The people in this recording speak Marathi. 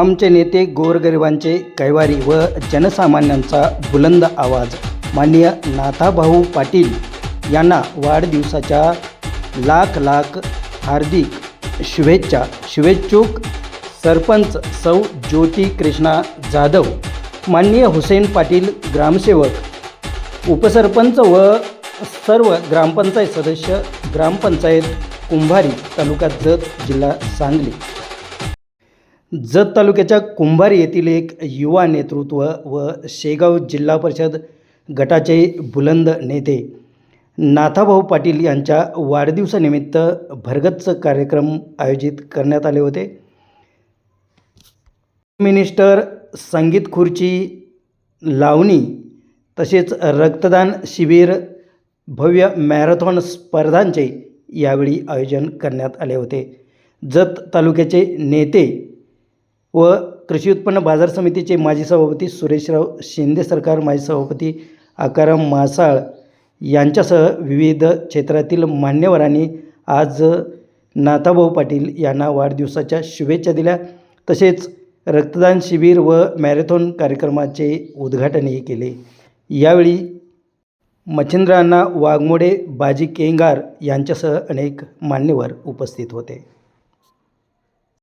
आमचे नेते गोरगरिबांचे कैवारी व जनसामान्यांचा बुलंद आवाज. माननीय नाथाभाऊ पाटील यांना वाढदिवसाच्या लाख लाख हार्दिक शुभेच्छा. शुभेच्छुक सरपंच सौ ज्योती कृष्णा जाधव माननीय हुसेन पाटील ग्रामसेवक उपसरपंच व सर्व ग्रामपंचायत सदस्य ग्रामपंचायत कुंभारी तालुका जत जिल्हा सांगली. जत तालुक्याच्या कुंभारी येथील एक युवा नेतृत्व व शेगाव जिल्हा परिषद गटाचे बुलंद नेते नाथाभाऊ पाटील यांच्या वाढदिवसानिमित्त भरगच्च कार्यक्रम आयोजित करण्यात आले होते. मिनिस्टर संगीत खुर्ची लावणी तसेच रक्तदान शिबिर भव्य मॅरेथॉन स्पर्धांचे यावेळी आयोजन करण्यात आले होते. जत तालुक्याचे नेते व कृषी उत्पन्न बाजार समितीचे माजी सभापती सुरेशराव शिंदे सरकार माजी सभापती आकाराम मासाळ यांच्यासह विविध क्षेत्रातील मान्यवरांनी आज नाथाभाऊ पाटील यांना वाढदिवसाच्या शुभेच्छा दिल्या. तसेच रक्तदान शिबिर व मॅरेथॉन कार्यक्रमाचे उद्घाटनही केले. यावेळी मच्छिंद्रांना वाघमोडे बाजी केंगार यांच्यासह अनेक मान्यवर उपस्थित होते.